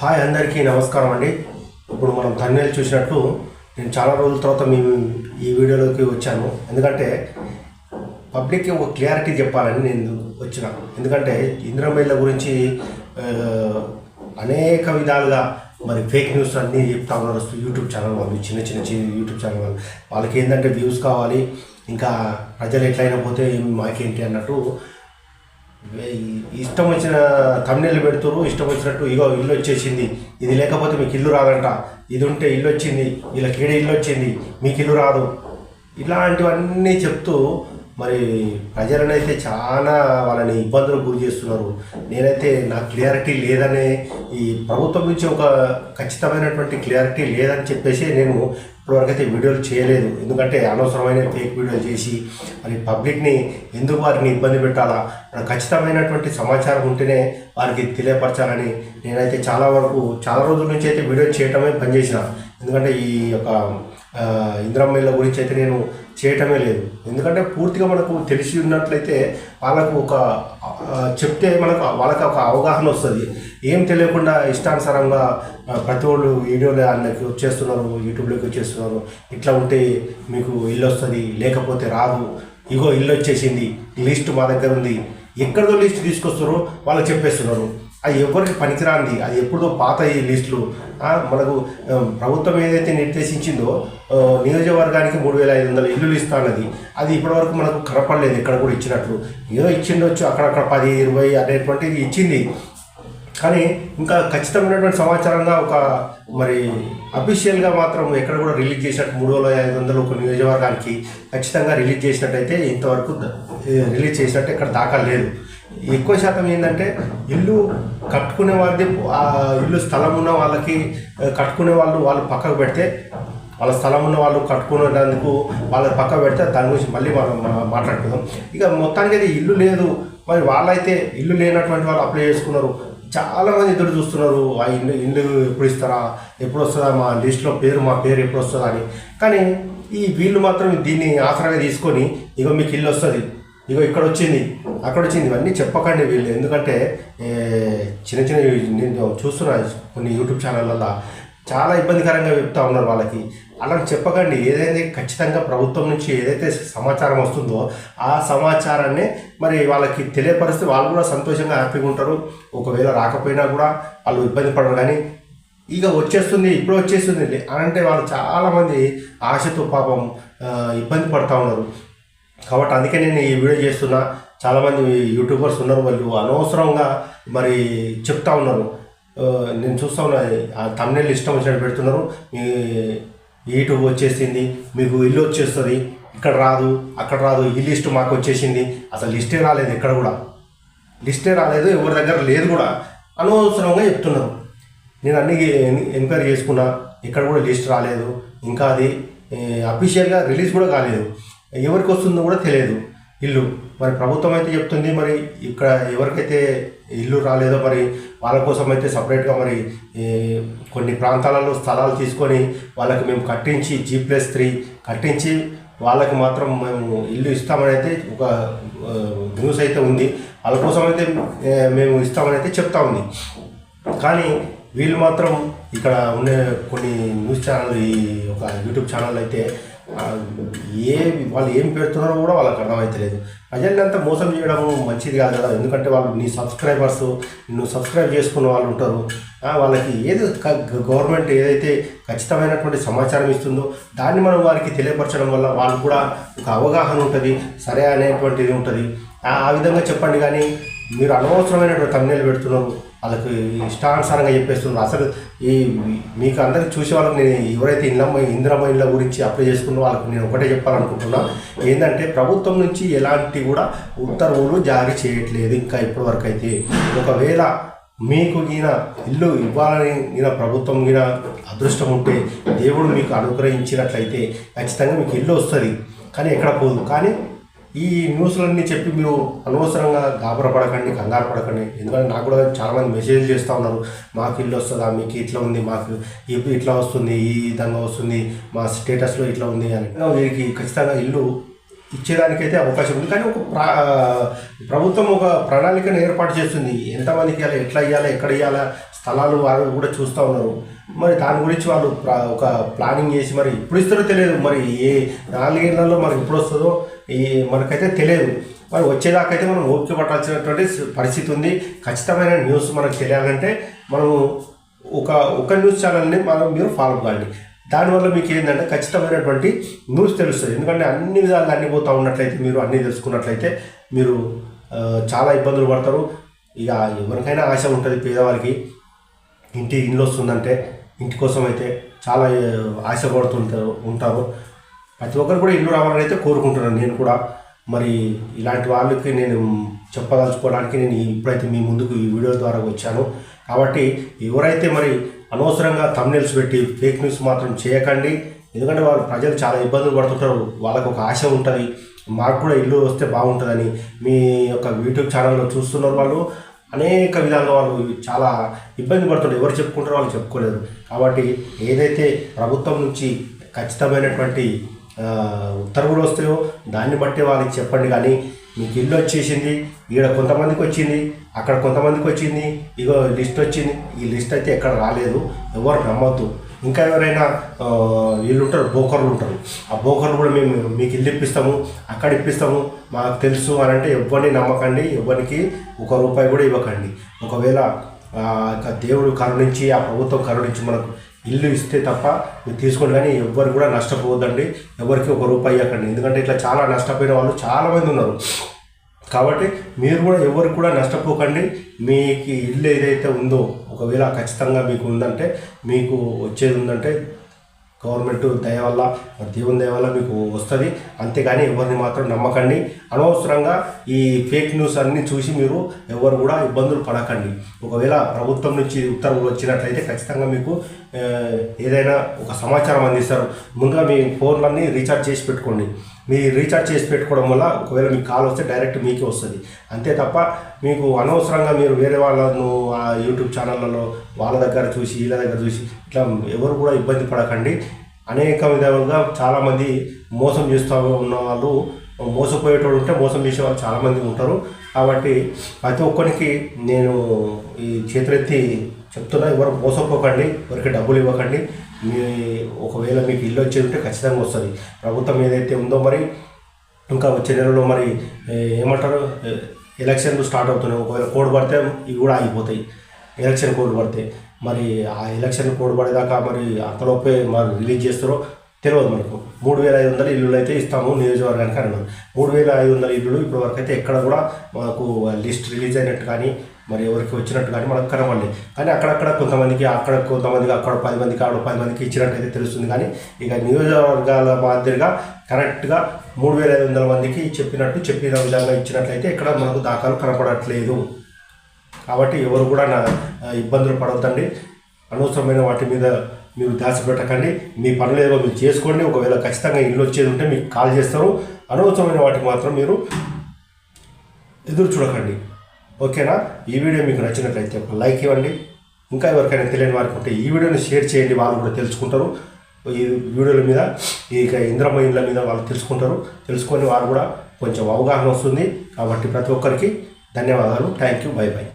Hi అందరికీ నమస్కారం అండి. ఇప్పుడు మనం తన్నేలు చూసినట్టు నేను చాలా రోజుల తర్వాత మీ ఈ వీడియోలోకి వచ్చాను. ఎందుకంటే పబ్లిక్కి ఒక క్లియారిటీ చెప్పాలని నేను వచ్చిన. ఎందుకంటే ఇంద్రమేళ్ళ గురించి అనేక విధాలుగా మరి ఫేక్ న్యూస్ అన్నీ చెప్తా ఉన్నారు. యూట్యూబ్ ఛానల్ వాళ్ళు చిన్న చిన్న చిన్న యూట్యూబ్ ఛానల్ వాళ్ళు. వాళ్ళకి ఏంటంటే వ్యూస్ కావాలి. ఇంకా ప్రజలు ఎట్లయినా పోతే మాకేంటి అన్నట్టు ఇష్టం వచ్చిన తమిళ పెడుతురు ఇష్టం వచ్చినట్టు ఇగో ఇల్లు వచ్చేసింది. ఇది లేకపోతే మీకు ఇల్లు రాదంట. ఇది ఉంటే ఇల్లు వచ్చింది ఇలా కీడ ఇల్లు వచ్చింది మీకు ఇల్లు రాదు. ఇలాంటివన్నీ చెప్తూ మరి ప్రజలనైతే చాలా వాళ్ళని ఇబ్బందులకు గురి చేస్తున్నారు. నేనైతే నా క్లియారిటీ లేదనే ఈ ప్రభుత్వం నుంచి ఒక ఖచ్చితమైనటువంటి క్లియారిటీ లేదని చెప్పేసి నేను ఇప్పటివరకైతే వీడియోలు చేయలేదు. ఎందుకంటే అనవసరమైన ఫేక్ వీడియోలు చేసి మరి పబ్లిక్ని ఎందుకు వారిని ఇబ్బంది పెట్టాలా? ఖచ్చితమైనటువంటి సమాచారం ఉంటేనే వారికి తెలియపరచాలని నేనైతే చాలా వరకు చాలా రోజుల నుంచి అయితే వీడియో చేయటమే పనిచేసిన. ఎందుకంటే ఈ యొక్క ఇంద్రమ్మల గురించి అయితే నేను చేయటమే లేదు. ఎందుకంటే పూర్తిగా మనకు తెలిసి ఉన్నట్లయితే వాళ్ళకు ఒక చెప్తే మనకు వాళ్ళకి ఒక అవగాహన వస్తుంది. ఏం తెలియకుండా ఇష్టానుసారంగా ప్రతి ఒళ్ళు వీడియోలు అన్నకి వచ్చేస్తున్నారు యూట్యూబ్లోకి వచ్చేస్తున్నారు. ఇట్లా ఉంటే మీకు ఇల్లు వస్తుంది లేకపోతే రాదు. ఇగో ఇల్లు వచ్చేసింది లిస్ట్ మా దగ్గర ఉంది. ఎక్కడో లిస్ట్ తీసుకొస్తారో వాళ్ళు చెప్పేస్తున్నారు. అది ఎవరికి పనికిరాంది అది ఎప్పుడో పాత ఈ లిస్టులు. మనకు ప్రభుత్వం ఏదైతే నిర్దేశించిందో నియోజకవర్గానికి మూడు వేల ఐదు వందల ఇల్లులు ఇస్తా అది ఇప్పటివరకు మనకు కనపడలేదు ఎక్కడ కూడా ఇచ్చినట్లు. ఏదో ఇచ్చిండొచ్చు అక్కడక్కడ పది ఇరవై అనేటువంటిది ఇచ్చింది. కానీ ఇంకా ఖచ్చితమైనటువంటి సమాచారంగా ఒక మరి అఫీషియల్గా మాత్రం ఎక్కడ కూడా రిలీజ్ చేసినట్టు మూడు వేల ఐదు వందలు ఒక నియోజకవర్గానికి ఖచ్చితంగా రిలీజ్ చేసినట్టయితే ఇంతవరకు రిలీజ్ చేసినట్టు ఇక్కడ దాకా లేదు. ఎక్కువ శాతం ఏంటంటే ఇల్లు కట్టుకునే వాళ్ళది ఇల్లు స్థలం ఉన్న వాళ్ళకి కట్టుకునే వాళ్ళు వాళ్ళు పక్కకు పెడితే వాళ్ళ స్థలం ఉన్న వాళ్ళు కట్టుకునేందుకు వాళ్ళ పక్క పెడితే దాని గురించి మళ్ళీ మనం మాట్లాడుకుందాం. ఇక మొత్తానికి అయితే ఇల్లు లేదు. మరి వాళ్ళైతే ఇల్లు లేనటువంటి వాళ్ళు అప్లై చేసుకున్నారు. చాలా మంది ఎదురు చూస్తున్నారు. ఆ ఇల్లు ఇల్లు ఎప్పుడు ఇస్తారా ఎప్పుడు వస్తుందా మా లిస్ట్లో పేరు మా పేరు ఎప్పుడు వస్తుందా అని. కానీ ఈ వీళ్ళు మాత్రం దీన్ని ఆసరాగా తీసుకొని ఇగో మీకు ఇల్లు వస్తుంది ఇగో ఇక్కడ వచ్చింది అక్కడ వచ్చింది ఇవన్నీ చెప్పకండి వీళ్ళు. ఎందుకంటే చిన్న చిన్న నేను చూస్తున్నా కొన్ని యూట్యూబ్ ఛానళ్ళల్లో. చాలా ఇబ్బందికరంగా చెప్తా ఉన్నారు వాళ్ళకి. అలా చెప్పకండి ఏదైతే ఖచ్చితంగా ప్రభుత్వం నుంచి ఏదైతే సమాచారం వస్తుందో ఆ సమాచారాన్ని మరి వాళ్ళకి తెలియపరిస్తే వాళ్ళు కూడా సంతోషంగా హ్యాపీగా ఉంటారు. ఒకవేళ రాకపోయినా కూడా వాళ్ళు ఇబ్బంది పడరు కానీ ఇక వచ్చేస్తుంది ఇప్పుడు వచ్చేస్తుంది అని అంటే వాళ్ళు చాలామంది ఆశతో పాపం ఇబ్బంది పడుతూ ఉన్నారు. కాబట్టి అందుకే నేను ఈ వీడియో చేస్తున్నా. చాలామంది యూట్యూబర్స్ ఉన్నారు వాళ్ళు అనవసరంగా మరి చెప్తా ఉన్నారు. నేను చూస్తా ఉన్నా ఆ తమిళ ఇష్టం వచ్చినట్టు పెడుతున్నారు. మీ యూట్యూబ్ వచ్చేసింది మీకు ఇల్లు వచ్చేస్తుంది ఇక్కడ రాదు అక్కడ రాదు ఈ లిస్ట్ మాకు వచ్చేసింది. అసలు లిస్టే రాలేదు ఎక్కడ కూడా. లిస్టే రాలేదు ఎవరి దగ్గర లేదు కూడా. అనవసరంగా చెప్తున్నారు. నేను అన్ని ఎంక్వైరీ చేసుకున్నా ఇక్కడ కూడా లిస్ట్ రాలేదు. ఇంకా అది అఫీషియల్గా రిలీజ్ కూడా కాలేదు. ఎవరికి వస్తుందో కూడా తెలియదు. ఇల్లు. మరి ప్రభుత్వం అయితే చెప్తుంది మరి ఇక్కడ ఎవరికైతే ఇల్లు రాలేదో మరి వాళ్ళ కోసం అయితే సపరేట్గా మరి కొన్ని ప్రాంతాలలో స్థలాలు తీసుకొని వాళ్ళకి మేము కట్టించి జీ ప్లస్ త్రీ కట్టించి వాళ్ళకి మాత్రం మేము ఇల్లు ఇస్తామని అయితే ఒక న్యూస్ అయితే ఉంది. వాళ్ళ కోసం అయితే మేము ఇస్తామని అయితే చెప్తా ఉంది. కానీ వీళ్ళు మాత్రం ఇక్కడ ఉండే కొన్ని న్యూస్ ఛానల్ ఈ ఒక యూట్యూబ్ ఛానల్ అయితే ఏ వాళ్ళు ఏం పెడుతున్నారో కూడా వాళ్ళకి అర్థమవుతలేదు ప్రజల్ని మోసం చేయడం మంచిది కాదు కదా. ఎందుకంటే వాళ్ళు నీ సబ్స్క్రైబర్స్ నువ్వు సబ్స్క్రైబ్ చేసుకున్న వాళ్ళు ఉంటారు. వాళ్ళకి ఏది గవర్నమెంట్ ఏదైతే ఖచ్చితమైనటువంటి సమాచారం ఇస్తుందో దాన్ని మనం వారికి తెలియపరచడం వల్ల వాళ్ళు కూడా ఒక అవగాహన ఉంటుంది సరే అనేటువంటిది ఉంటుంది. ఆ ఆ విధంగా చెప్పండి కానీ మీరు అనవసరమైనటువంటి తమ్నేలు పెడుతున్నారు. వాళ్ళకి ఇష్టానుసారంగా చెప్పేస్తున్నారు. అసలు ఈ మీకు అందరికి చూసే వాళ్ళకి నేను ఎవరైతే ఇండ్లమ్మ ఇందిరమ్మ ఇళ్ళ గురించి అప్లై చేసుకున్న వాళ్ళకి నేను ఒకటే చెప్పాలనుకుంటున్నా. ఏంటంటే ప్రభుత్వం నుంచి ఎలాంటి కూడా ఉత్తర్వులు జారీ చేయట్లేదు ఇంకా ఇప్పటివరకు అయితే ఒకవేళ మీకు ఈయన ఇల్లు ఇవ్వాలని ఈయన ప్రభుత్వం ఈయన అదృష్టం ఉంటే దేవుడు మీకు అనుగ్రహించినట్లయితే ఖచ్చితంగా మీకు ఇల్లు వస్తుంది. కానీ ఎక్కడ పోదు. కానీ ఈ న్యూస్లన్నీ చెప్పి మీరు అనవసరంగా గాబరపడకండి కంగారు పడకండి. ఎందుకంటే నాకు కూడా చాలామంది మెసేజ్ చేస్తూ ఉన్నారు. మాకు ఇల్లు వస్తుందా? మీకు ఇట్లా ఉంది మాకు ఇప్పుడు ఇట్లా వస్తుంది ఈ విధంగా వస్తుంది మా స్టేటస్లో ఇట్లా ఉంది అని. వీరికి ఖచ్చితంగా ఇల్లు ఇచ్చేదానికైతే అవకాశం ఉంది. కానీ ఒక ప్రా ప్రభుత్వం ఒక ప్రణాళికను ఏర్పాటు చేస్తుంది. ఎంతమందికి ఇవ్వాలి ఎట్లా ఇవ్వాలి ఎక్కడ ఇవ్వాలి స్థలాలు వారు కూడా చూస్తూ ఉన్నారు. మరి దాని గురించి వాళ్ళు ఒక ప్లానింగ్ చేసి మరి ఇప్పుడు ఇస్తారో తెలియదు. మరి ఏ నాలుగేళ్ళలో మనకి ఎప్పుడు వస్తుందో ఈ మనకైతే తెలియదు. మరి వచ్చేదాకైతే మనం ఓపిక పట్టాల్సినటువంటి పరిస్థితి ఉంది. ఖచ్చితమైన న్యూస్ మనకు తెలియాలంటే మనము ఒక ఒక న్యూస్ ఛానల్ని మనం మీరు ఫాలో కావాలి దానివల్ల మీకు ఏంటంటే ఖచ్చితమైనటువంటి న్యూస్ తెలుస్తుంది. ఎందుకంటే అన్ని విధాలు అన్ని పోతూ ఉన్నట్లయితే మీరు అన్నీ తెలుసుకున్నట్లయితే మీరు చాలా ఇబ్బందులు పడతారు. ఇక ఎవరికైనా ఆశ ఉంటుంది పేదవారికి ఇంటి ఇల్లు వస్తుందంటే ఇంటి కోసం అయితే చాలా ఆశ ఆశపడుతుంటారు ఉంటారు. ప్రతి ఒక్కరు కూడా ఇల్లు రావాలని అయితే కోరుకుంటున్నాను. నేను కూడా మరి ఇలాంటి వాళ్ళకి నేను చెప్పదలుచుకోవడానికి నేను ఇప్పుడైతే మీ ముందుకు ఈ వీడియో ద్వారా వచ్చాను. కాబట్టి ఎవరైతే మరి అనవసరంగా తమ్నెల్స్ పెట్టి ఫేక్ న్యూస్ మాత్రం చేయకండి. ఎందుకంటే వాళ్ళు ప్రజలు చాలా ఇబ్బందులు పడుతుంటారు. వాళ్ళకు ఒక ఆశ ఉంటుంది. మాకు కూడా ఇల్లు వస్తే బాగుంటుందని మీ యొక్క యూట్యూబ్ ఛానల్లో చూస్తున్నారు వాళ్ళు. అనేక విధాలుగా వాళ్ళు చాలా ఇబ్బంది పడుతుంటారు. ఎవరు చెప్పుకుంటారో వాళ్ళు చెప్పుకోలేరు కాబట్టి ఏదైతే ప్రభుత్వం నుంచి ఖచ్చితమైనటువంటి ఉత్తర్వులు వస్తాయో దాన్ని బట్టి వాళ్ళకి చెప్పండి కానీ మీకు ఇల్లు వచ్చేసింది ఈడ కొంతమందికి వచ్చింది అక్కడ కొంతమందికి వచ్చింది ఇగో లిస్ట్ వచ్చింది ఈ లిస్ట్ అయితే ఎక్కడ రాలేదు ఎవరు నమ్మొద్దు. ఇంకా ఎవరైనా వీళ్ళు ఉంటారు బోకర్లు ఉంటారు. ఆ బోకర్లు కూడా మేము మీకు ఇల్లు ఇప్పిస్తాము అక్కడ ఇప్పిస్తాము మాకు తెలుసు అని అంటే ఎవరిని నమ్మకండి ఎవరికి ఒక రూపాయి కూడా ఇవ్వకండి. ఒకవేళ దేవుడు కరుణించి ఆ ప్రభుత్వం కరుణించి మనకు ఇల్లు ఇస్తే తప్ప మీరు తీసుకోండి. కానీ ఎవ్వరు కూడా నష్టపోవద్దండి. ఎవరికి ఒక రూపాయి ఇవ్వకండి. ఎందుకంటే ఇట్లా చాలా నష్టపోయిన వాళ్ళు చాలామంది ఉన్నారు. కాబట్టి మీరు కూడా ఎవరు కూడా నష్టపోకండి. మీకు ఇల్లు ఏదైతే ఉందో ఒకవేళ ఖచ్చితంగా మీకు ఉందంటే మీకు వచ్చేది ఉందంటే గవర్నమెంట్ దయ వల్ల దేవుని దయ వల్ల మీకు వస్తుంది. అంతేగాని ఎవరిని మాత్రం నమ్మకండి. అనవసరంగా ఈ ఫేక్ న్యూస్ అన్నీ చూసి మీరు ఎవరు కూడా ఇబ్బందులు పడకండి. ఒకవేళ ప్రభుత్వం నుంచి ఉత్తర్వులు వచ్చినట్లయితే ఖచ్చితంగా మీకు ఏదైనా ఒక సమాచారం అందిస్తారు. ముందుగా మీ ఫోన్లన్నీ రీఛార్జ్ చేసి పెట్టుకోండి. మీ రీఛార్జ్ చేసి పెట్టుకోవడం వల్ల ఒకవేళ మీకు కాల్ వస్తే డైరెక్ట్ మీకే వస్తుంది. అంతే తప్ప మీకు అనవసరంగా మీరు వేరే వాళ్ళను ఆ యూట్యూబ్ ఛానళ్ళలో వాళ్ళ దగ్గర చూసి వీళ్ళ దగ్గర చూసి ఇట్లా ఎవరు కూడా ఇబ్బంది పడకండి. అనేక విధాలుగా చాలామంది మోసం చేస్తూ ఉన్న వాళ్ళు మోసపోయేటోడు ఉంటే మోసం చేసే వాళ్ళు చాలామంది ఉంటారు. కాబట్టి ప్రతి ఒక్కరికి నేను ఈ చేతులెత్తి చెప్తున్నా ఎవరు మోసపోకండి ఎవరికి డబ్బులు ఇవ్వకండి. మీ ఒకవేళ మీకు ఇల్లు వచ్చేది ఉంటే ఖచ్చితంగా వస్తుంది. ప్రభుత్వం ఏదైతే ఉందో మరి ఇంకా వచ్చే నెలలో మరి ఏమంటారు ఎలక్షన్లు స్టార్ట్ అవుతున్నాయి. ఒకవేళ కోడ్ పడితే ఇవి కూడా ఆగిపోతాయి. ఎలక్షన్ కోడ్ పడితే. మరి ఆ ఎలక్షన్ కోడ్ పడేదాకా మరి అంతలోపే మరి రిలీజ్ చేస్తారో తెలియదు మనకు. మూడు వేల ఐదు వందల ఇల్లులు అయితే ఇస్తాము నియోజకవర్గానికి అన్నారు. మూడు వేల ఐదు వందల ఇల్లులు ఇప్పటి వరకు అయితే ఎక్కడ కూడా మనకు లిస్ట్ రిలీజ్ అయినట్టు కానీ మరి ఎవరికి వచ్చినట్టు కానీ మనకు కనబడలేదు కానీ అక్కడక్కడ కొంతమందికి అక్కడ కొంతమందికి అక్కడ పది మందికి ఆడ పది మందికి ఇచ్చినట్టయితే తెలుస్తుంది. కానీ ఇక నియోజకవర్గాల మాదిరిగా కరెక్ట్గా మూడు వేల ఐదు వందల మందికి చెప్పినట్టు చెప్పిన విధంగా ఇచ్చినట్లయితే ఇక్కడ మనకు దాఖలు కనపడట్లేదు కాబట్టి ఎవరు కూడా నా ఇబ్బందులు పడవద్దండి అనవసరమైన వాటి మీద మీరు దాచిపెట్టకండి. పెట్టకండి మీ పనులు ఏదో మీరు చేసుకోండి. ఒకవేళ ఖచ్చితంగా ఇల్లు వచ్చేది ఉంటే మీకు కాల్ చేస్తారు. అనవసరమైన వాటికి మాత్రం మీరు ఎదురు చూడకండి. ఓకేనా? ఈ వీడియో మీకు నచ్చినట్లయితే ఒక లైక్ ఇవ్వండి. ఇంకా ఎవరికైనా తెలియని వారికి ఉంటే ఈ వీడియోని షేర్ చేయండి. వాళ్ళు కూడా తెలుసుకుంటారు. ఈ వీడియోల మీద ఇక ఇంద్రమ్మ ఇళ్ళ మీద వాళ్ళు తెలుసుకుంటారు. తెలుసుకొని వారు కూడా కొంచెం అవగాహన వస్తుంది. కాబట్టి ప్రతి ఒక్కరికి ధన్యవాదాలు. Thank you by by